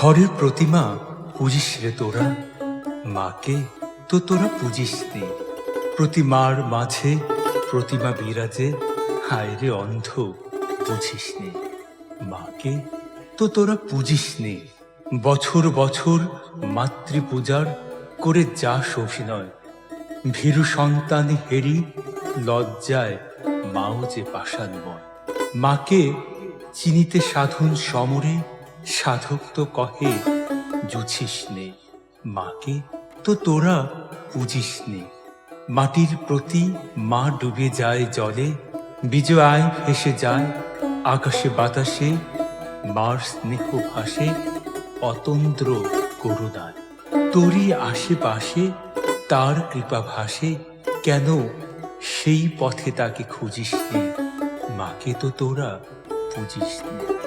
ঘরের প্রতিমা পুজিস রে তোরা, মাকে তো তোরা পুজিস নে। প্রতিমার মাঝে প্রতিমা বিরাজে হায় রে অন্ধ বুঝিস নে। মাকে তো তোরা পুজিস নে। বছর বছর মাতৃপূজার করে যাস অভিনয় ভীরু সন্তান হেরি লজ্জায় মাও যে পাষাণময় মাকে চিনিতে সাধন সমরে সাধক তো কহে, জুছিস নে। মাকে তো তোরা পুজিস নে। মাটির প্রতি মা ডুবে যায় জলে, বিজয় ভেসে যায় আকাশে বাতাসে, মার স্নেহ ভাসে অতন্দ্র করুণায়। তোরই আশেপাশে তার কৃপা ভাসে, কেন সেই পথে তাকে খুঁজিস নে? মাকে তো তোরা পুজিস নে।